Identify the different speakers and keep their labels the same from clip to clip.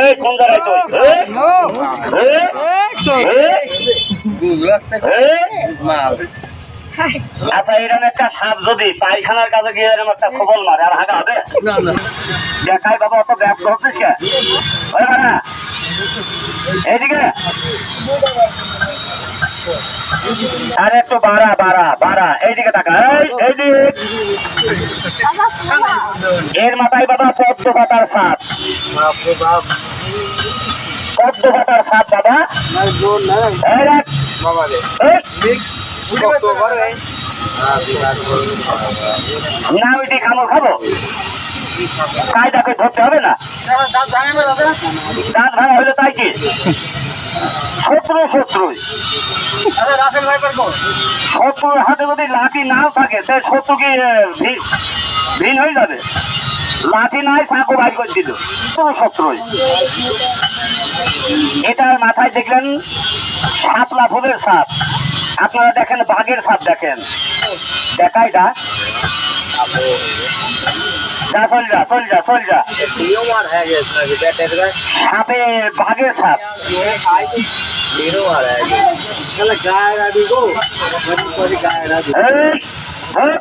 Speaker 1: এই কোন জায়গায় তুই। আচ্ছা এরকম একটা সাপ যদি পায়খানার কাছে গিয়ে এরকম একটা সবল মারে আর হাগা হবে? দেখাই বাবা অত ব্যস্ত হচ্ছিস কে? এইদিকে। আরে একটু বাড়া বাড়া বাড়া এইদিকে টাকা এইদিক এর মাথায় বাবা পদ্ম পাতার সাপ। পদ্ম পাতার সাপ বাবা। এই, না, ওইটি খামো খাব। কায়দাকে ধরতে হবে না। দাঁত ভাঙা হলে তাই কি? শত্রু শত্রুই শত্রুর হাতে যদি লাঠি নাও থাকে, সে শত্রু কি ভিন- হয়ে যাবে? লাঠি নাই, সাঁকো বাইর করে দিল। শত্রু শত্রুই। এটার মাথায় দেখলেন সাতলা ফুলের সাপ। আপনারা দেখেন, বাঘের সাপ দেখেন। দেখাই দা যা চল যা চল যা চল যা। সাপে বাঘের সাপ। এই, এই,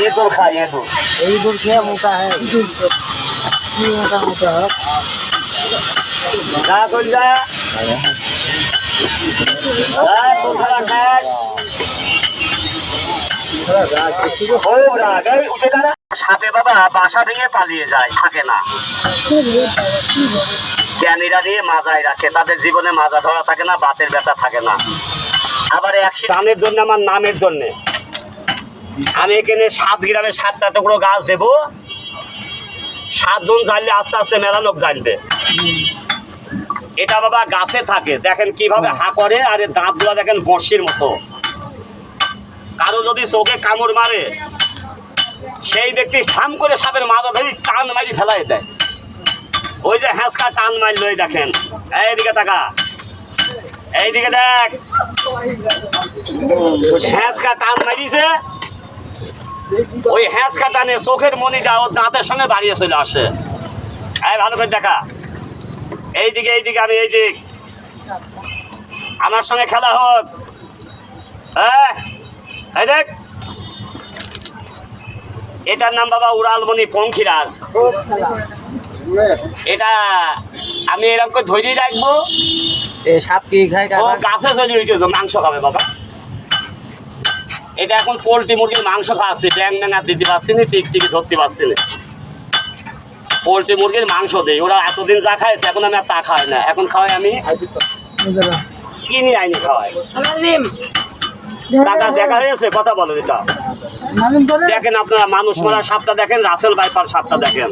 Speaker 1: এঁদুর খায় এঁদুর যা চল যা এই, কোথায় খাস? খুব রাগ, এই, সাপে বাবা বাসা ভেঙে পালিয়ে যায় থাকে না জ্ঞানীরা দিয়ে মাজায় রাখে তাদের জীবনে মাজা ধরা থাকে না বাতের ব্যথা থাকে না আবার এক জন্য আমার নামের জন্য আমি এখানে সাত গ্রামে সাতটা টুকরো গাছ দেব। সাতজন জানলে আস্তে আস্তে মেলা লোক জানবে। এটা বাবা গাছে থাকে, দেখেন কীভাবে হা করে, আর দাঁতগুলো দেখেন বর্ষির মতো। কারও যদি চোখে কামড় মারে, সেই ব্যক্তি ঠাম করে সাপের মাজা ধরে টান মারি ফেলাই দেয়। ওই যে হ্যাঁসকা টান মারল ওই দেখেন। এইদিকে তাকা। এইদিকে দেখ। হ্যাঁসকা টান মারিছে ওই হ্যাঁসকা টানে চোখের মনিটা ওর দাঁতের সঙ্গে বাড়িয়ে চলে আসে। এই ভালো করে দেখা। এইদিকে এইদিকে আমি এইদিক। আমার সঙ্গে খেলা হোক। হ্যাঁ? এই দেখ। এটার নাম বাবা উড়ালমণি পঙ্খিরাজ। এটা আমি এরকম করে ধৈর্য রাখব।
Speaker 2: সাপ কি খায়
Speaker 1: ও গাছে চলে উঠে মাংস খাবে বাবা। এটা এখন পোলট্রি মুরগির মাংস খাওয়াচ্ছি ব্যাং ব্যাঙা দিতে পারছি না টিক টিকি ধরতে পারছি না। পোলট্রি মুরগির মাংস দিই ওরা এতদিন যা খাইছে এখন আমি আর তা খাই না। এখন খাওয়াই আমি কিনি আইনি খাওয়াই? টাকা দেখা হয়েছে? কথা বলো এটা। দেখেন আপনারা মানুষ মারা সাপটা দেখেন রাসেল বাইপার সাপটা দেখেন।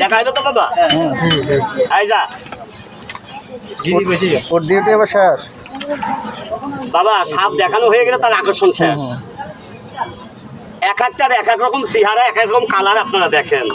Speaker 1: দেখা হলো তো বাবা? এই যা
Speaker 3: ওর ডিউটি শেষ।
Speaker 1: বাবা সাপ দেখানো হয়ে গেলে তার আকর্ষণ শেষ। এক একটার এক এক রকম চেহারা এক এক রকম কালার আপনারা দেখেন।